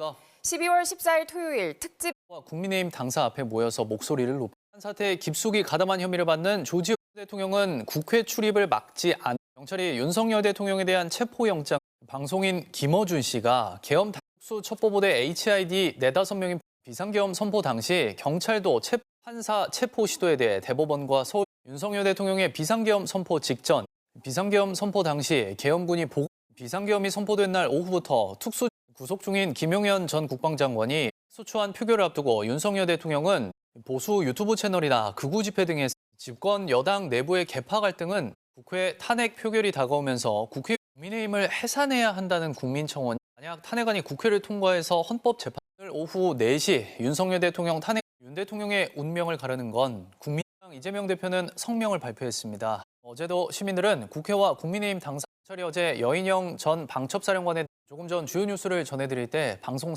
안녕하십니까. 12월 14일 토요일 특집 국민의힘 당사 앞에 모여서 목소리를 높인 사태에 깊숙이 가담한 혐의를 받는 조지현 대통령은 국회 출입을 막지 않 경찰이 윤석열 대통령에 대한 체포영장 방송인 김어준 씨가 계엄 당수 첩보부대 HID 네다섯 명인 비상계엄 선포 당시 경찰도 체, 판사 체포 시도에 대해 대법원과 서울 윤석열 대통령의 비상계엄 선포 직전 비상계엄 선포 당시 계엄군이 보 비상계엄이 선포된 날 오후부터 특수 구속 중인 김용현 전 국방장관이 소추한 표결을 앞두고 윤석열 대통령은 보수 유튜브 채널이나 극우 집회 등에서 집권 여당 내부의 개파 갈등은 국회 탄핵 표결이 다가오면서 국회 국민의힘을 해산해야 한다는 국민 청원 만약 탄핵안이 국회를 통과해서 헌법 재판을 오후 4시 윤석열 대통령 탄핵 윤 대통령의 운명을 가르는 건 국민당 이재명 대표는 성명을 발표했습니다. 어제도 시민들은 국회와 국민의힘 당사 경찰이 어제 여인영 전 방첩사령관의 조금 전 주요 뉴스를 전해드릴 때 방송 상